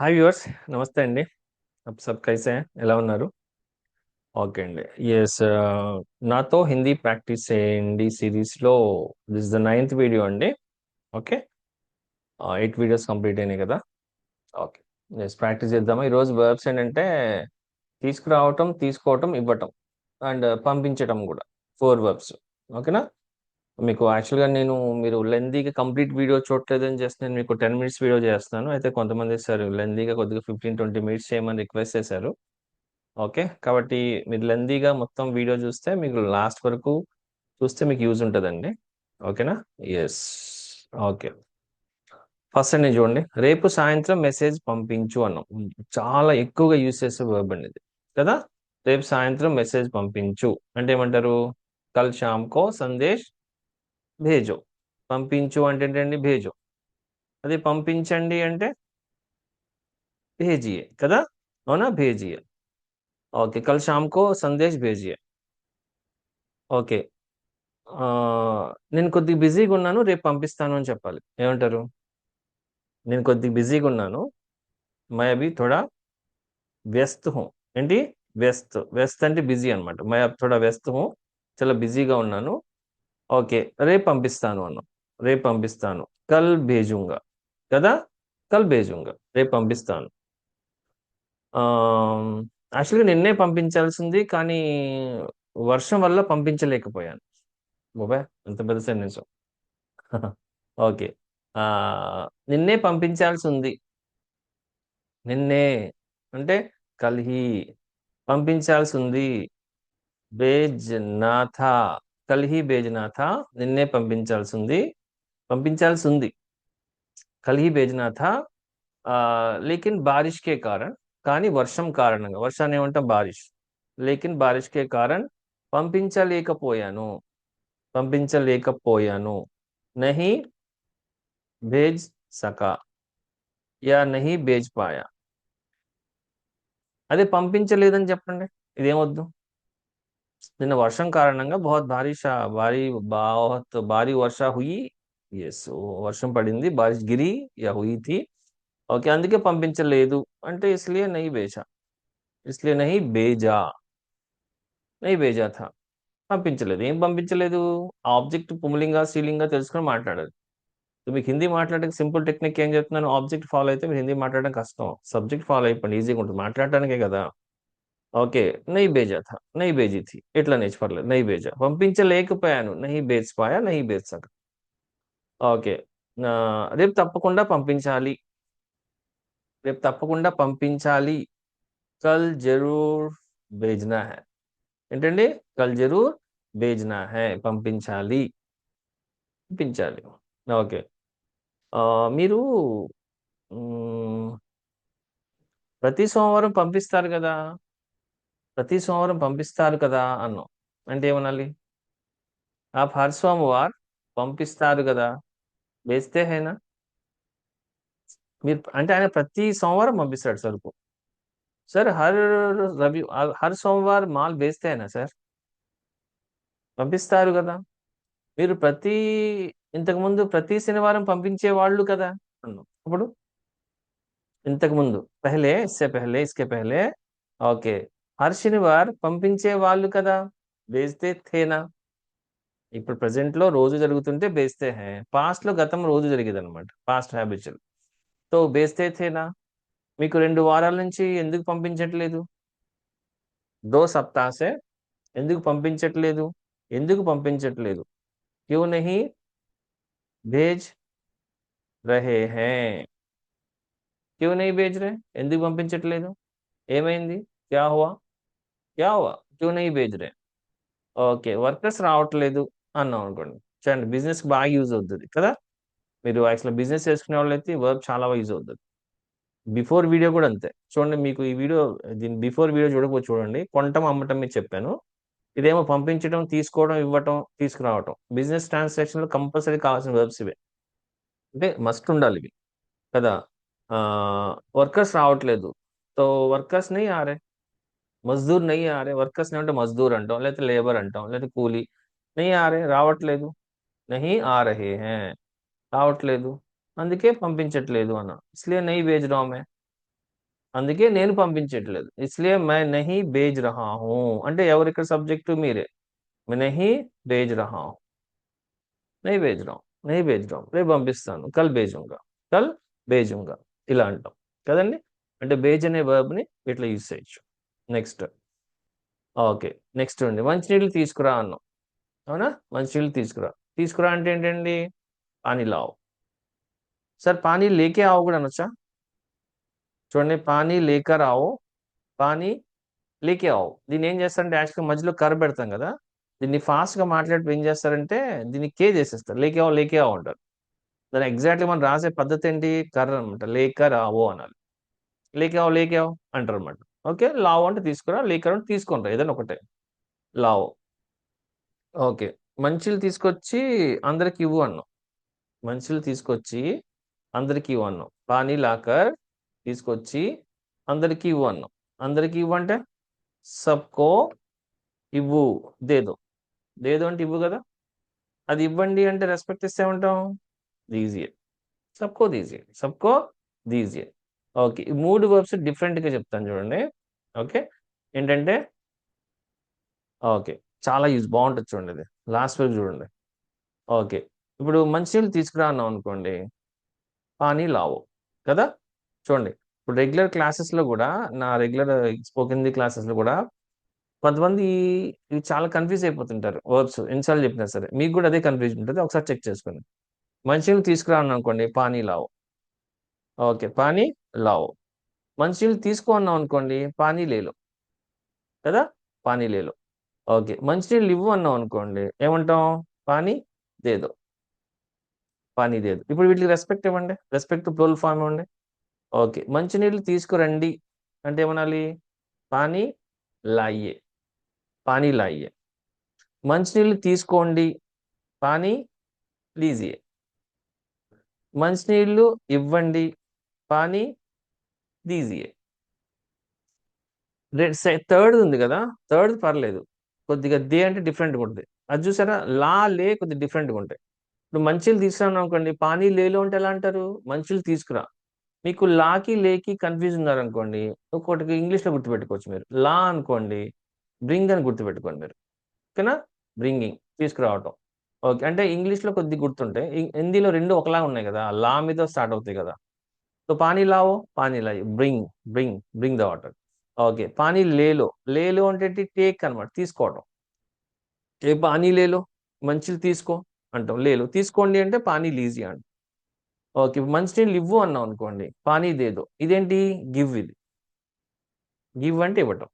Hi viewers నమస్తే అండి. Up sub కైసే ఎలా ఉన్నారు? ఓకే అండి. ఎస్ uh, నాతో హిందీ ప్రాక్టీస్ చేయండి సిరీస్లో. దిస్ ద నైన్త్ వీడియో అండి. ఓకే? ఎయిట్ వీడియోస్ కంప్లీట్ అయినాయి కదా? ఓకే. ఎస్ ప్రాక్టీస్ చేద్దామా? ఈరోజు వర్బ్స్ ఏంటంటే తీసుకురావటం తీసుకోవటం ఇవ్వటం అండ్ పంపించటం కూడా. ఫోర్ వర్బ్స్ ఓకేనా? మీకు యాక్చువల్గా నేను మీరు లెందీగా కంప్లీట్ వీడియో చూడలేదని చేస్తే నేను మీకు టెన్ మినిట్స్ వీడియో చేస్తాను అయితే కొంతమంది సార్ లెందీగా కొద్దిగా ఫిఫ్టీన్ ట్వంటీ మినిట్స్ చేయమని రిక్వెస్ట్ చేశారు. ఓకే కాబట్టి మీరు లెందీగా మొత్తం వీడియో చూస్తే మీకు లాస్ట్ వరకు చూస్తే మీకు యూజ్ ఉంటుందండి. ఓకేనా ఎస్ ఓకే ఫస్ట్ నేను చూడండి. రేపు సాయంత్రం మెసేజ్ పంపించు అన్నాం. చాలా ఎక్కువగా యూజ్ చేసే వర్బ్ అండి ఇది. కదా? రేపు సాయంత్రం మెసేజ్ పంపించు. అంటే ఏమంటారు? కల్ షామ్ కో సందేశ్ భేజో. పంపించు అంటే ఏంటండి భేజో. అది పంపించండి అంటే భేజియే కదా? అవునా? భేజియే. ఓకే కల్ శ్యామ్కో సందేశ్ భేజియే. ఓకే. నేను కొద్దిగా బిజీగా ఉన్నాను రేపు పంపిస్తాను అని చెప్పాలి. ఏమంటారు? నేను కొద్దిగా బిజీగా ఉన్నాను. మై అభి థోడా వ్యస్త్ హూ. ఏంటి? వ్యస్త్. వ్యస్త్ అంటే బిజీ అనమాట మై అభి థోడా వ్యస్త్ హూ. చాలా బిజీగా ఉన్నాను. ఓకే రేపు పంపిస్తాను అన్నాం. రేపు పంపిస్తాను. కల్ భేజుంగా. కదా? కల్ భేజుంగా. రేపు పంపిస్తాను. యాక్చువల్గా నిన్నే పంపించాల్సింది కానీ వర్షం వల్ల పంపించలేకపోయాను. బాబాయ్ ఎంత పెద్ద సెంటెన్స్ ఓకే. నిన్నే పంపించాల్సి ఉంది నిన్నే అంటే కల్హి. పంపించాల్సి ఉంది బేజ్ నాథా కల్హి బేజ్ నాథా నిన్నే పంపించాల్సి ఉంది పంపించాల్సి ఉంది కల్హి బేజనాథ ఆ, లేకిన్ బారిష్ కే కారణ్ కానీ వర్షం కారణంగా వర్షాన్ని ఏమంటాం? బారిష్. లేకిన్ బారిష్ కే కారణ్ పంపించలేకపోయాను. పంపించలేకపోయాను. నహి భేజ్ సకా. యా నహి భేజ్ పాయా. అదే పంపించలేదని చెప్పండి. ఇదేమొద్దు నిన్న వర్షం కారణంగా బహుత్ భారీ భారీ బహుత్ భారీ వర్ష హుయి. ఎస్ వర్షం పడింది. భారీ గిరి యా హుయి ఓకే అందుకే పంపించలేదు. అంటే ఇస్లియే నహి బేజా. ఇస్లియే నహి బేజా. నహి బేజా థా. పంపించలేదు. ఏం పంపించలేదు? ఆబ్జెక్ట్ పుంలింగా స్త్రీలింగా తెలుసుకొని మాట్లాడాలి సో మీకు హిందీ మాట్లాడడానికి సింపుల్ టెక్నిక్ ఏం చెప్తున్నాను? ఆబ్జెక్ట్ ఫాలో అయితే మీరు హిందీ మాట్లాడడం కష్టం. సబ్జెక్ట్ ఫాలో అయిపోండి. ఈజీగా ఉంటుంది. మాట్లాడటానికే కదా. ఓకే. నై భేజా థా నై భేజీ థీ. ఇట్లా నేర్చు పర్లేదు. నై పంపించలేకపోయాను. నహి భేజ్ పాయా నహి భేజ్ సక ఓకే. రేపు తప్పకుండా పంపించాలి. రేపు తప్పకుండా పంపించాలి. కల్ జరూర్ భేజనా హై. ఏంటండి? కల్ జరూర్ భేజనా హై. పంపించాలి. పంపించాలి. ఓకే. ఆ, మీరు ప్రతి సోమవారం పంపిస్తారు కదా? ప్రతి సోమవారం పంపిస్తారు కదా అన్నాం అంటే ఏమనాలి? ఆ హర్ వారు పంపిస్తారు కదా. వేస్తే హైనా? మీరు అంటే ఆయన ప్రతి సోమవారం పంపిస్తాడు సరుకు సార్ హర్ రవి హర్ సోమవారం మాల్ వేస్తే అయినా సార్? పంపిస్తారు కదా. మీరు ప్రతి ఇంతకుముందు ప్రతి శనివారం పంపించే వాళ్ళు కదా అన్నాం అప్పుడు ఇంతకు ముందు. పెహలే ఇస్తే పెహలే ఇస్కే పెహలే ఓకే. హర్షిని వారు పంపించే వాళ్ళు కదా. బేస్తే థేనా ఇప్పుడు ప్రజెంట్లో రోజు జరుగుతుంటే బేస్తే హే. పాస్ట్లో గతం రోజు జరిగేది అనమాట పాస్ట్ హ్యాబిచువల్తో బేస్తే థేనా మీకు రెండు వారాల నుంచి ఎందుకు పంపించట్లేదు? దో సప్తాసే ఎందుకు పంపించట్లేదు? ఎందుకు పంపించట్లేదు? క్యూ నహి? భేజ్ రహే హే. క్యూ నహి భేజ్ రే ఎందుకు పంపించట్లేదు? ఏమైంది? క్యా హువా? క్యా క్యూ నహీ భేజ్ రే ఓకే వర్కర్స్ రావట్లేదు అన్నాం అనుకోండి. చూడండి బిజినెస్ బాగా యూజ్ అవుతుంది కదా? మీరు యాక్చువల్ బిజినెస్ చేసుకునే వాళ్ళైతే వర్క్ చాలా యూజ్ అవుతుంది. బిఫోర్ వీడియో కూడా అంతే. చూడండి మీకు ఈ వీడియో దీని బిఫోర్ వీడియో చూడకపోతే చూడండి కొనటం అమ్మటం మీద చెప్పాను. ఇదేమో పంపించడం తీసుకోవడం ఇవ్వటం తీసుకురావటం. బిజినెస్ ట్రాన్సాక్షన్లో కంపల్సరీ కావాల్సిన వర్బ్స్ ఇవే. అంటే మస్ట్ ఉండాలి ఇవి. కదా? వర్కర్స్ రావట్లేదు. సో వర్కర్స్ని ఆరే మజ్దూర్ నయ్యి ఆరే వర్కర్స్ అంటే మజ్దూర్ అంటాం లేకపోతే లేబర్ అంటాం లేకపోతే కూలీ. నయ్యి ఆరే రావట్లేదు. నహి ఆ రహే హే. రావట్లేదు. అందుకే పంపించట్లేదు అన్న. ఇస్లే నహి భేజ్ రామే అందుకే నేను పంపించట్లేదు. ఇస్లే మై నహి భేజ్ రహా హూ అంటే ఎవరు ఇక్కడ సబ్జెక్టు మీరే? మే నహి భేజ్ రహా హూ భేజ్ రాం నహి భేజ్ రాం రేపు పంపిస్తాను. కల్ భేజుంగా కల్ భేజుంగా ఇలా అంటాం. కదండి? అంటే బేజ్ అనే వర్బ్ని ఇట్లా యూస్ చేయొచ్చు. నెక్స్ట్. ఓకే నెక్స్ట్ అండి మంచినీళ్ళు తీసుకురా అన్నాం అవునా? మంచినీళ్ళు తీసుకురా. తీసుకురా అంటే ఏంటండి? పానీ లావు సార్ పానీ లేకే ఆవు కూడా అనొచ్చా? చూడండి పానీ లేకర్ ఆవు పానీ లేకే ఆవు. దీన్ని ఏం చేస్తారంటే యాక్చువల్గా మధ్యలో కర్ర పెడతాం కదా? దీన్ని ఫాస్ట్గా మాట్లాడి ఏం చేస్తారంటే దీన్ని కే చేసేస్తారు. లేకే ఆవు లేకే ఆవు అంటారు. దాని ఎగ్జాక్ట్లీ మనం రాసే పద్ధతి ఏంటి? కర్ర అనమాట లేకర్ రావు అనాలి. లేకే ఆవు లేకే ఆవు అంటారు అనమాట ఓకే లావ్ అంటే తీసుకురా లీకర్ అంటే తీసుకుంటారు ఏదైనా ఒకటే. లావ్. ఓకే మంచిలు తీసుకొచ్చి అందరికి ఇవ్వు అన్నాం మంచిలు తీసుకొచ్చి అందరికి ఇవ్వు అన్నాం పానీ లాకర్ తీసుకొచ్చి అందరికి ఇవ్వు అన్నాం అందరికి ఇవ్వు అంటే? సబ్కో ఇవ్వు దేదో. దేదో అంటే ఇవ్వు కదా. అది ఇవ్వండి అంటే రెస్పెక్ట్ ఇస్తే ఉంటాం దీజియే సబ్కో దీజియే సబ్కో దీజియే ఓకే. ఈ మూడు వర్బ్స్ డిఫరెంట్గా చెప్తాను చూడండి. ఓకే. ఏంటంటే ఓకే. చాలా యూజ్ బాగుంటుంది చూడండి ఇది లాస్ట్ వర్బ్ చూడండి. ఓకే. ఇప్పుడు మంచినీళ్ళు తీసుకురా అన్నాం అనుకోండి. పానీ లావు. కదా? చూడండి. ఇప్పుడు రెగ్యులర్ క్లాసెస్లో కూడా నా రెగ్యులర్ స్పోకెన్ క్లాసెస్లో కూడా కొంతమంది ఇవి చాలా కన్ఫ్యూజ్ అయిపోతుంటారు వర్బ్స్ ఎన్నిసార్లు చెప్పినా సరే. మీకు కూడా అదే కన్ఫ్యూజ్ ఉంటుంది. ఒకసారి చెక్ చేసుకోండి. మంచినీళ్ళు తీసుకురా అన్నాం అనుకోండి పానీ లావు. ఓకే. పానీ లావు. మంచినీళ్ళు తీసుకో అన్నాం అనుకోండి పానీ లేలో. కదా? పానీ లేలో. ఓకే. మంచినీళ్ళు ఇవ్వు అన్నాం అనుకోండి ఏమంటాం? పానీ దేదో. పానీ దేదో. ఇప్పుడు వీటికి రెస్పెక్ట్ ఇవ్వండి. రెస్పెక్ట్ ప్లోల్ ఫామ్ ఇవ్వండి. ఓకే. మంచినీళ్ళు తీసుకురండి. అంటే ఏమనాలి? పానీ లాయ్యే పానీ లాయ్యే మంచినీళ్ళు తీసుకోండి. పానీ ప్లీజియే మంచినీళ్ళు ఇవ్వండి. పానీ దీజియే థర్డ్ ఉంది కదా థర్డ్ పర్లేదు. కొద్దిగా దే అంటే డిఫరెంట్గా ఉంటుంది. అది చూసారా? లా లే కొద్దిగా డిఫరెంట్గా ఉంటాయి. ఇప్పుడు మంచిలు తీసుకురాను అనుకోండి పానీ లేలో ఉంటే ఎలా అంటారు? మంచిలు తీసుకురా. మీకు లాకి లేకి కన్ఫ్యూజ్ ఉన్నారనుకోండి ఒక్కొక్కటి ఇంగ్లీష్లో గుర్తుపెట్టుకోవచ్చు మీరు. లా అనుకోండి బ్రింగ్ అని గుర్తుపెట్టుకోండి మీరు. ఓకేనా? బ్రింగింగ్ తీసుకురావటం. ఓకే అంటే ఇంగ్లీష్లో కొద్దిగా గుర్తుంటాయి. హిందీలో రెండు ఒకలా ఉన్నాయి కదా లా మీద స్టార్ట్ అవుతాయి కదా. సో పానీ లావో పానీ లా bring bring bring the water okay pani లేలో లేలో అంటే టేక్ అనమాట తీసుకోవటం ఏ పానీ లేలో మంచిలు తీసుకో అంటాం లేలు తీసుకోండి అంటే పానీ లీజీ అంట ఓకే మంచినీళ్ళు ఇవ్వు అన్నాం అనుకోండి పానీ దేదో ఇదేంటి గివ్ ఇది గివ్ అంటే ఇవ్వటం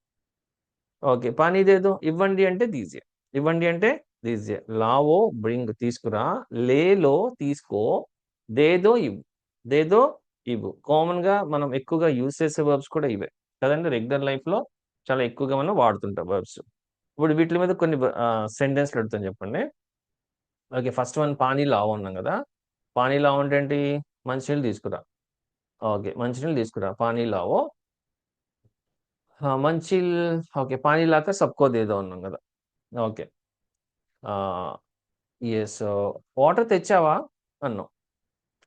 ఓకే పానీ దేదో ఇవ్వండి అంటే దీజే ఇవ్వండి అంటే దీజే లావో బ్రింగ్ తీసుకురా లేలో తీసుకో దేదో ఇవ్వు దేదో ఇవ్వు. కామన్గా మనం ఎక్కువగా యూజ్ చేసే వర్బ్స్ కూడా ఇవే. కదండి? రెగ్యులర్ లైఫ్లో చాలా ఎక్కువగా మనం వాడుతుంటాం వర్బ్స్ ఇప్పుడు వీటి మీద కొన్ని సెంటెన్స్ పెడతాను చెప్పండి. ఓకే ఫస్ట్ వన్ పానీ లావ్ అన్నాం కదా? పానీ లావ్ అంటే ఏంటి? మంచినీళ్ళు తీసుకురా. ఓకే మంచినీళ్ళు తీసుకురా. పానీ లావో. మంచి ఓకే పానీ లాక సబ్కో దేదో అన్నాం కదా? ఓకే. ఎస్ వాటర్ తెచ్చావా? అన్నాం.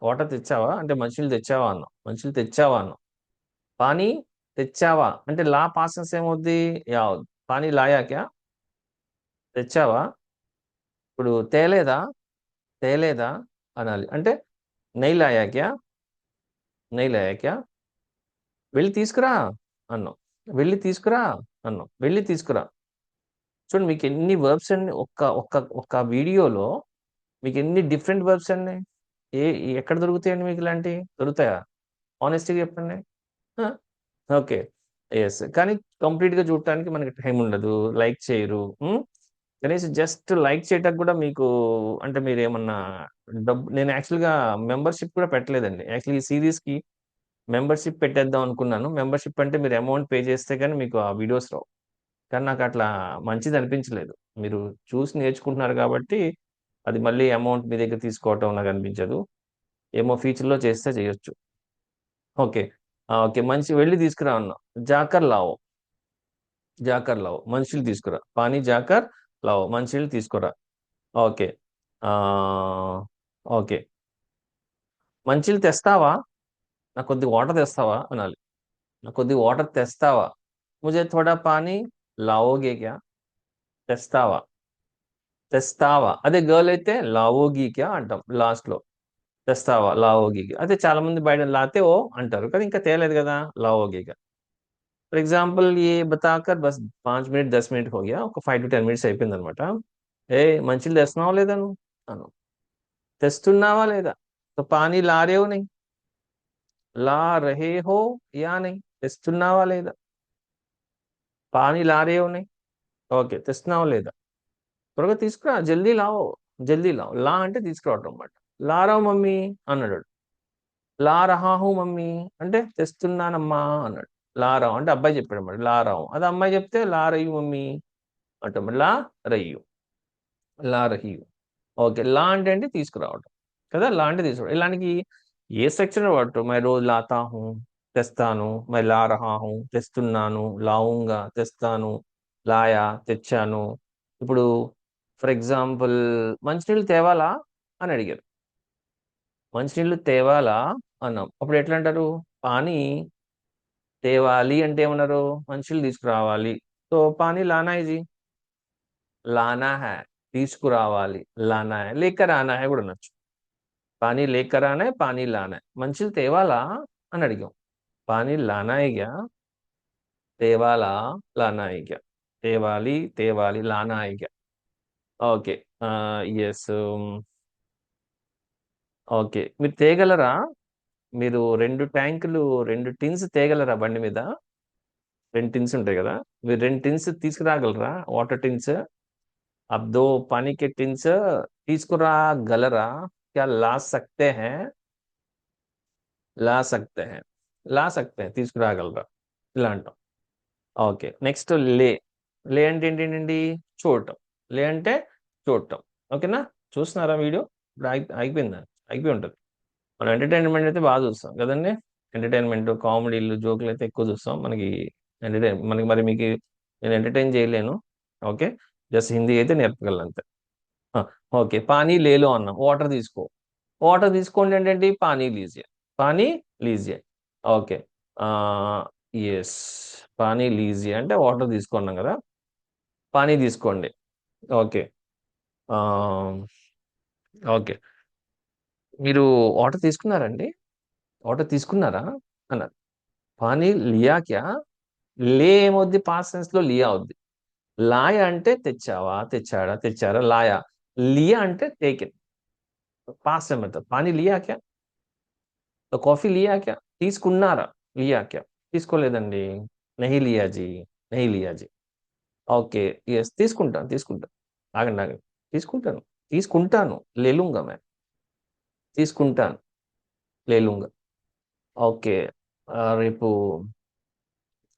వాటర్ తెచ్చావా? అంటే మనుషులు తెచ్చావా అన్నాం మనుషులు తెచ్చావా అన్నాం పానీ తెచ్చావా? అంటే లా పాసెన్స్ ఏమవుద్ది? యా పానీ లాయాక్యా? తెచ్చావా? ఇప్పుడు తేలేదా? తేలేదా? అనాలి. అంటే నెయ్యి లాయాక్యా? నెయ్యి నై వెళ్ళి తీసుకురా అన్నాం వెళ్ళి తీసుకురా అన్నాం వెళ్ళి తీసుకురా. చూడండి మీకు ఎన్ని వర్బ్స్ అండి? ఒక్క ఒక్క ఒక్క వీడియోలో మీకు ఎన్ని డిఫరెంట్ వర్బ్స్ అండి? ఏ ఎక్కడ దొరుకుతాయండి మీకు ఇలాంటి? దొరుకుతాయా? ఆనెస్ట్గా చెప్పండి. ఓకే. ఎస్ కానీ కంప్లీట్గా చూడటానికి మనకి టైం ఉండదు. లైక్ చేయరు? కనీసం జస్ట్ లైక్ చేయటానికి కూడా మీకు అంటే మీరు ఏమన్నా డబ్బు నేను యాక్చువల్గా మెంబర్షిప్ కూడా పెట్టలేదండి. యాక్చువల్లీ ఈ సిరీస్కి మెంబర్షిప్ పెట్టేద్దాం అనుకున్నాను. మెంబర్షిప్ అంటే మీరు అమౌంట్ పే చేస్తే కానీ మీకు ఆ వీడియోస్ రావు. కానీ నాకు అట్లా మంచిది అనిపించలేదు. మీరు చూసి నేర్చుకుంటున్నారు కాబట్టి అది మళ్ళీ అమౌంట్ మీ దగ్గర తీసుకోవటం నాకు అనిపించదు. ఏమో ఫ్యూచర్లో చేస్తే చేయొచ్చు. ఓకే. ఓకే. మంచి వెళ్ళి తీసుకురా అన్నా. జాకర్ లావో. జాకర్ లావో. మనుషులు తీసుకురా. పానీ జాకర్ లావో. మనుషులు తీసుకురా. ఓకే. ఓకే. మంచిలు తెస్తావా? నాకు కొద్దిగా వాటర్ తెస్తావా? అనాలి. కొద్దిగా వాటర్ తెస్తావా? ముజే థోడా పానీ? లావోగే క్యా తెస్తావా? తెస్తావా? అదే గర్ల్ అయితే లావోగీక్యా అంటాం లాస్ట్లో తెస్తావా? లావోగీకి. అదే చాలా మంది బయట లాతే ఓ అంటారు కానీ ఇంకా తేలేదు కదా లావోగీగా ఫర్ ఎగ్జాంపుల్ ఏ బతాకర్ బస్ పాంచ్ మినిట్ దస్ మినిట్ హోగ్యా ఒక ఫైవ్ టు టెన్ మినిట్స్ అయిపోయింది అనమాట ఏ మంచి తెస్తున్నావా లేదా నువ్వు? అను. తెస్తున్నావా లేదా? సో పానీ లారేవు నై. లా రహే హో యా నై. తెస్తున్నావా లేదా? పానీ లారేవు నై. ఓకే తెస్తున్నావా లేదా? త్వరగా తీసుకురా జల్దీ లావో జల్దీ లావు. లా అంటే తీసుకురావటం అన్నమాట. లారావు మమ్మీ అన్నాడు. లా రహాహు మమ్మీ అంటే తెస్తున్నానమ్మా అన్నాడు. లారావు అంటే అబ్బాయి చెప్పాడు అన్నమాట. లారావు అది అమ్మాయి చెప్తే లారయ్యు మమ్మీ అంటే లా రయ్యు. లా రహియు ఓకే. లా అంటే అంటే తీసుకురావటం. కదా? లా అంటే తీసుకురావడం ఇలాంటి ఏ సెక్షన్ వాడటం? మరి రోజు లాతాహు తెస్తాను. My law రహా తెస్తున్నాను. లావుంగా తెస్తాను. లాయా తెచ్చాను. ఇప్పుడు ఫర్ ఎగ్జాంపుల్ మంచినీళ్ళు తేవాలా అని అడిగారు. మంచినీళ్ళు తేవాలా అన్నాం. అప్పుడు ఎట్లా అంటారు పానీ తేవాలి అంటే ఏమన్నారు? మంచినీళ్ళు తీసుకురావాలి. సో పానీ లానా ఇది? లానా హై తీసుకురావాలి. లానా హే లేక రానా హే కూడా అనొచ్చు. పానీ లేక ఆనా పానీ లానా హై. మంచినీళ్ళు తేవాలా? అని అడిగాం. పానీ లానా హై తేవాలా లానా హై తేవాలి తేవాలి లానా హై ఓకే. Yes um, okay. మీరు తేగలరా? మీరు రెండు ట్యాంకులు, రెండు టిన్స్ తేగలరా బండి మీద? రెండు టిన్స్ ఉంటాయి కదా మీరు రెండు టిన్స్ తీసుకురాగలరా? Water tins? अब 2 पानी के తీసుకురాగలరా? क्या ला सकते हैं? ला सकते हैं. ला सकते తీసుకురాగలరా? ఇలా అంటాం. ఓకే. నెక్స్ట్ లే. లే అంటే ఏంటేంటండి? చూడటం. లేదంటే చూడటం. ఓకేనా? చూస్తున్నారా వీడియో? ఇప్పుడు ఆగి ఆగిపోయిందా? ఆగిపోయి ఉంటుంది. మనం ఎంటర్టైన్మెంట్ అయితే బాగా చూస్తాం కదండి. ఎంటర్టైన్మెంట్ కామెడీలు జోకులు అయితే ఎక్కువ చూస్తాం. మనకి ఎంటర్టైన్ మనకి మరి మీకు నేను ఎంటర్టైన్ చేయలేను. ఓకే? జస్ట్ హిందీ అయితే నేర్పగలను అంతే. ఓకే. పానీ లేలో అన్నాం. వాటర్ తీసుకో. వాటర్ తీసుకోండి ఏంటంటే పానీ లీజియా. పానీ లీజియే. ఓకే. ఎస్ పానీ లీజియే అంటే వాటర్ తీసుకున్నాం కదా. పానీ తీసుకోండి. ఓకే. ఓకే. మీరు వాటర్ తీసుకున్నారండి? వాటర్ తీసుకున్నారా? అన్నారు. పానీ లియా‌క్యా? లే ఏమవుద్ది? పాస్ సెన్స్లో లియా అవుద్ది. లాయ అంటే తెచ్చావా? తెచ్చాడా? తెచ్చారా? లాయా. లియా అంటే టేకెన్. పాస్ మెథడ్ పానీ లియా క్యా కాఫీ లియా తీసుకున్నారా? లియా క్యా తీసుకోలేదండి. నహి లియాజీ. నహి లియాజీ. ఓకే. ఎస్ తీసుకుంటాను తీసుకుంటాను. ఆగండి ఆగండి. తీసుకుంటాను. తీసుకుంటాను. లేలుంగా మ్యామ్ తీసుకుంటాను. లేలుంగా. ఓకే. రేపు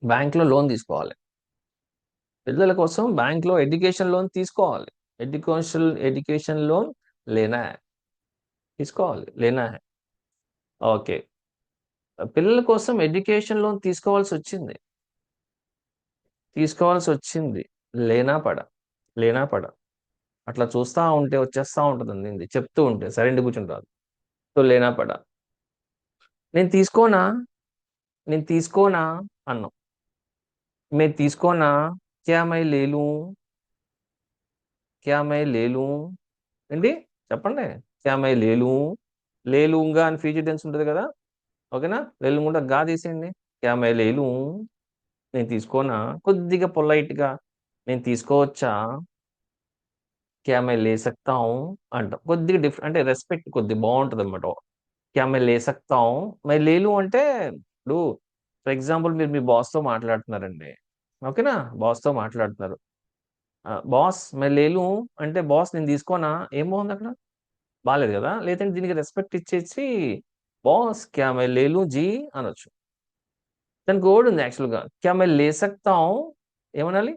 బ్యాంక్లో లోన్ తీసుకోవాలి. పిల్లల కోసం బ్యాంక్లో ఎడ్యుకేషన్ లోన్ తీసుకోవాలి. ఎడ్యుకేషన్ ఎడ్యుకేషన్ లోన్ లేనా? తీసుకోవాలి. లేనా? ఓకే. పిల్లల కోసం ఎడ్యుకేషన్ లోన్ తీసుకోవాల్సి వచ్చింది. తీసుకోవాల్సి వచ్చింది లేనా పడ లేనా పడ. అట్లా చూస్తూ ఉంటే వచ్చేస్తూ ఉంటుందండి చెప్తూ ఉంటే సరెండి కూర్చుని సో లేనా పడ. నేను తీసుకోనా? నేను తీసుకోనా? అన్నాం. మేము తీసుకోనా? క్యా మై లేలు? క్యా మై లేలు? ఏంటి? చెప్పండి. క్యా మై లేలు? లేలుంగా అని ఫ్యూచర్ టెన్స్ ఉంటుంది కదా. ఓకేనా? లేలుంగా గా తీసేయండి. క్యా మై లేలు? నేను తీసుకోనా? కొద్దిగా పొలైట్గా నేను తీసుకోవచ్చా? క్యామే లేసక్తాం లే అంటాం. కొద్దిగా డిఫరెంట్ అంటే రెస్పెక్ట్ కొద్దిగా బాగుంటుంది అనమాట క్యామే లేసక్తాం మరి లేలు అంటే ఇప్పుడు ఫర్ ఎగ్జాంపుల్ మీరు మీ బాస్తో మాట్లాడుతున్నారండి. ఓకేనా? బాస్తో మాట్లాడుతున్నారు. బాస్ మరి లేలు అంటే బాస్ నేను తీసుకోనా? ఏం బాగుంది అక్కడ? బాగాలేదు కదా? లేదంటే దీనికి రెస్పెక్ట్ ఇచ్చేసి బాస్ క్యామే లేలు జీ అనొచ్చు. దానికి కోడ్ ఉంది యాక్చువల్గా క్యా మై లే సక్తాం ఏమనాలి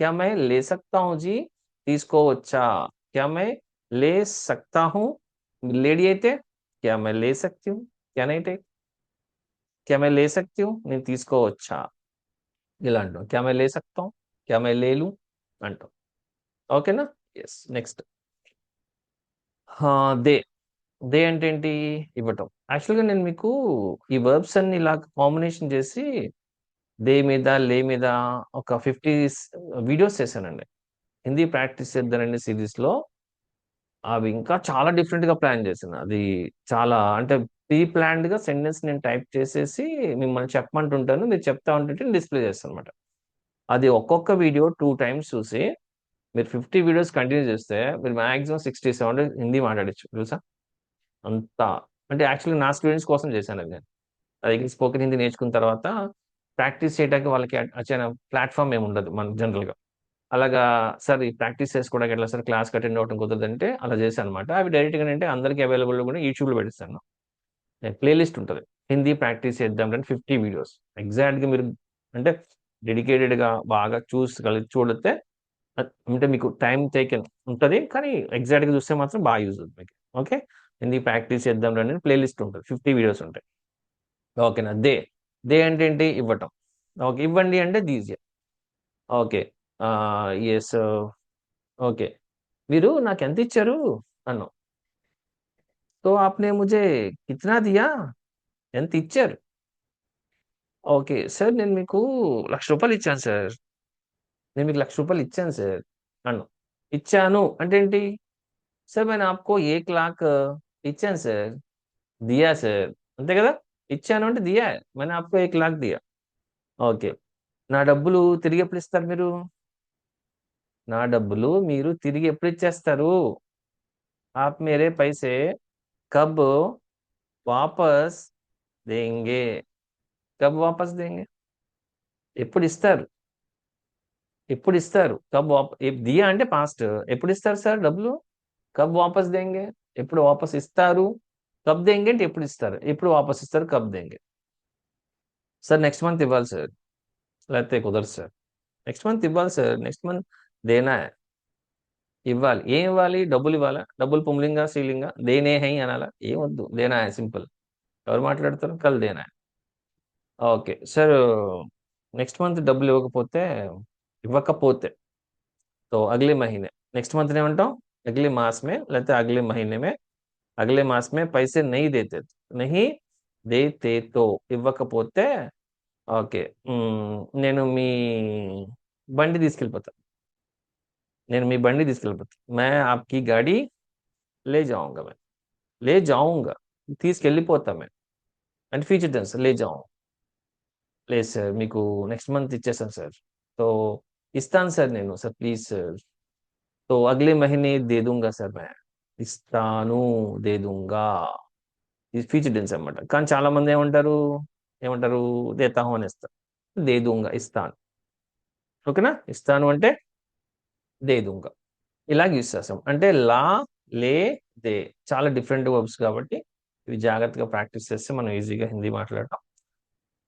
క్యా మై లే సక్తాం జీ తీసుకోవచ్చా క్యా మై లే సక్తా హూ లేడీ అయితే క్యా మై లే సక్తి హూ క్యా నై టేక్ క్యా మై లే సక్తి హూ నేను తీసుకోవచ్చా ఇలా అంటాం క్యా మై లే సక్తాం క్యా మై లేలు అంటాం ఓకేనా ఎస్ నెక్స్ట్ దే దే అంటే ఏంటి ఇవ్వటం యాక్చువల్గా నేను మీకు ఈ వర్బ్స్ అన్ని ఇలా కాంబినేషన్ చేసి దే మీద లే మీద ఒక ఫిఫ్టీ వీడియోస్ చేశానండి. హిందీ ప్రాక్టీస్ చేద్దానండి సిరీస్లో. అవి ఇంకా చాలా డిఫరెంట్గా ప్లాన్ చేశాను. అది చాలా అంటే ప్రీ ప్లాన్డ్గా సెంటెన్స్ నేను టైప్ చేసేసి మిమ్మల్ని చెప్పమంటుంటాను. మీరు చెప్తా ఉంటుంటే డిస్ప్లే చేస్తాను అనమాట అది ఒక్కొక్క వీడియో టూ టైమ్స్ చూసి మీరు ఫిఫ్టీ వీడియోస్ కంటిన్యూ చేస్తే మీరు మ్యాక్సిమం సిక్స్టీ సెవెంటీ హిందీ మాట్లాడచ్చు. తెలుసా? అంత అంటే యాక్చువల్లీ నా స్టూడెంట్స్ కోసం చేశాను అది నేను. అది స్పోకెన్ హిందీ నేర్చుకున్న తర్వాత ప్రాక్టీస్ చేయడానికి వాళ్ళకి వచ్చిన ప్లాట్ఫామ్ ఏమి ఉండదు మన జనరల్గా అలాగా సార్ ఈ ప్రాక్టీస్ చేసుకోవడానికి ఎట్లా సార్ క్లాస్ అటెండ్ అవ్వడం కుదరదంటే అలా చేశాను అనమాట అవి డైరెక్ట్గా అంటే అందరికీ అవైలబుల్ కూడా యూట్యూబ్లో పెడతాను ప్లేలిస్ట్ ఉంటుంది. హిందీ ప్రాక్టీస్ చేద్దాం అంటే ఫిఫ్టీ వీడియోస్ ఎగ్జాక్ట్గా మీరు అంటే డెడికేటెడ్గా బాగా చూసి చూడితే అంటే మీకు టైం టేకెన్ ఉంటుంది. కానీ ఎగ్జాక్ట్గా చూస్తే మాత్రం బాగా యూజ్ అవుతుంది మీకు. ఓకే హిందీ ప్రాక్టీస్ చేద్దాం రండి ప్లేలిస్ట్ ఉంటుంది ఫిఫ్టీ వీడియోస్ ఉంటాయి ఓకేనా దే దే అంటే ఏంటి ఇవ్వటం ఓకే ఇవ్వండి అంటే దీజియా ఓకే ఎస్ ఓకే మీరు నాకు ఎంత ఇచ్చారు అన్నాం तो आपने मुझे कितना दिया ఎంత ఇచ్చారు ఓకే సార్ నేను మీకు లక్ష రూపాయలు ఇచ్చాను సార్ నేను మీకు లక్ష రూపాయలు ఇచ్చాను సార్ అన్ను ఇచ్చాను అంటే ఏంటి సార్ నేను ఆప్కో ఏక్ లాక్ ఇచ్చాను సార్ దియా సార్ అంతే కదా ఇచ్చాను అంటే దియా మన అప్పు ఏక్ లాక్ దియా ఓకే నా డబ్బులు తిరిగి ఎప్పుడు ఇస్తారు మీరు నా డబ్బులు మీరు తిరిగి ఎప్పుడు ఇచ్చేస్తారు ఆప్ మేరే పైసే కబ్ వాపస్ దేంగే కబ్ వాపస్ దేంగే ఎప్పుడు ఇస్తారు ఎప్పుడు ఇస్తారు కబ్ వాప దియా అంటే పాస్ట్ ఎప్పుడు ఇస్తారు సార్ డబ్బులు కబ్ వాపస్ దేంగే ఎప్పుడు వాపస్ ఇస్తారు? కబ్ దేంగేంట్ ఎప్పుడు ఇస్తారు? ఎప్పుడు వాపస్ ఇస్తారు? కబ్ దేంగే. సార్ నెక్స్ట్ మంత్ ఇవ్వాలి సార్. లేకపోతే కుదరదు సార్. నెక్స్ట్ మంత్ ఇవ్వాలి సార్. నెక్స్ట్ మంత్ దేనా? ఇవ్వాలి. ఏం ఇవ్వాలి? డబ్బులు ఇవ్వాలా? డబ్బులు పుంలింగా శ్రీలింగా దేనే హై అనాలా? ఏమొద్దు దేనా? సింపుల్. ఎవరు మాట్లాడతారు? కల్ దేనా? ఓకే. సార్ నెక్స్ట్ మంత్ డబ్బులు ఇవ్వకపోతే ఇవ్వకపోతే. సో అగ్లీ మహీనే. నెక్స్ట్ మంత్ ఏమంటాం? अगले मास में लेते अगले महीने में, अगले मास में पैसे नहीं देते नहीं देते तो इवकते ओके नैन बंकता नैन बंकता मैं आपकी गाड़ी ले जाऊँगा मैं, ले जाऊँगा तस्कता मैं अंत फ्यूचर टेन ले जाऊ, ले सर नैक्स्ट मंत इच्छा सर तो इस्ता सर नैन सर प्लीज़ सर तो अगले महीने दे दूंगा సార్ మే ఇస్తాను దే దూంగా ఇది ఫ్యూచర్ టెన్స్ అనమాట కానీ చాలా మంది ఏమంటారు ఏమంటారు దేతాహు అని ఇస్తారు దే దూంగా ఇస్తాను ఓకేనా ఇస్తాను అంటే దే దూంగా ఇలాగ యూస్ చేస్తాం అంటే లా లే దే చాలా డిఫరెంట్ వర్బ్స్ కాబట్టి ఇవి జాగ్రత్తగా ప్రాక్టీస్ చేస్తే మనం ఈజీగా హిందీ మాట్లాడటం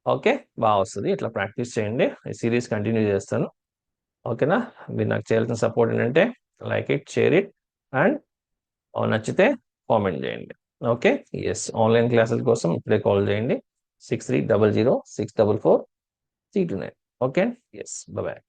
ఓకే బాగా వస్తుంది ఇట్లా ప్రాక్టీస్ చేయండి ఈ సిరీస్ కంటిన్యూ చేస్తాను ఓకేనా మీరు నాకు చేయాల్సిన సపోర్ట్ ఏంటంటే like it share it and నచ్చితే కామెంట్ చేయండి. ఓకే? ఎస్ ఆన్లైన్ క్లాసెస్ కోసం ఇప్పుడే కాల్ చేయండి. Six three double zero six double four three two nine okay? Yes bye